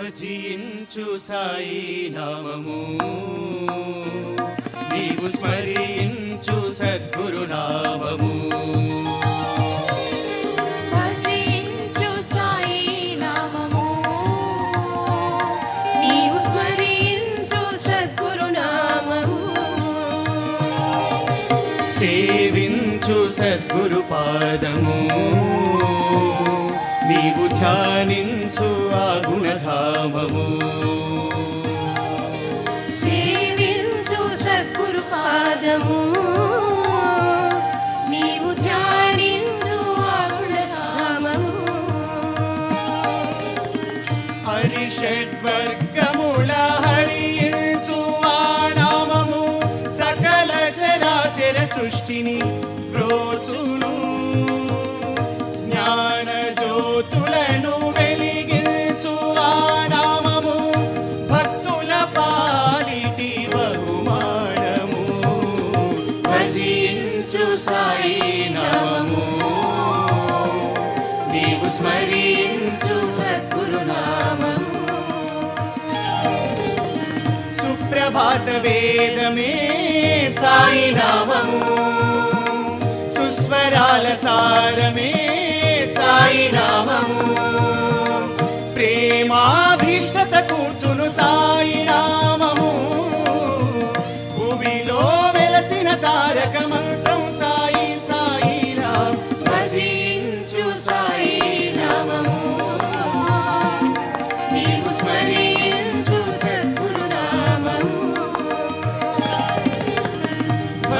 భజించు సాయి నామము. నీవు స్మరించు సద్గురు నామము. సేవించు సద్గురు పాదము. నీవు ధ్యానించు ఆ గుణధామము. సేవించు సద్గురు పాదము. నీవు ధ్యానించు అరుణధామము హరిషడ్వర్గముల హరించు ఆ నామము. సకల చరాచర సృష్టిని ప్రోచును నీవు స్మరించు సద్గురునామము. సుప్రభాత వేదమే సాయి నామము సుస్వరాల సారమే సాయి నామము ప్రేమాభీష్టత కూర్చును సాయి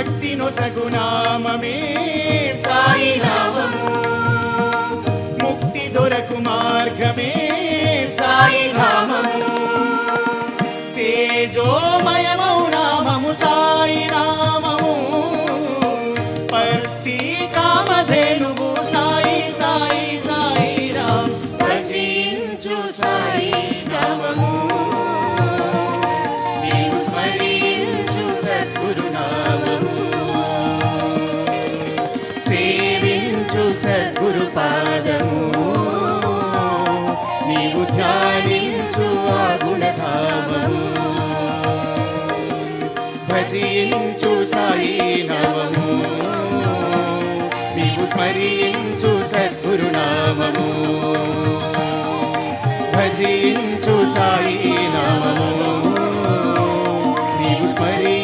భక్తి నొసగునామమే సాయి నామము ముక్తి దొరకు మార్గమే సాయి నామము తేజోమయమౌ నామము సాయి నామము పర్తి కామధేనువు సాయి సాయి సాయి రామ్. భజించు సాయి నామము. పాదము నీవు ధ్యానించు ఆ గుణధామము. భజించు సాయి నామము. నీవు స్మరించు సద్గురునామము భజించు సాయి నామము. నీవు స్మరించు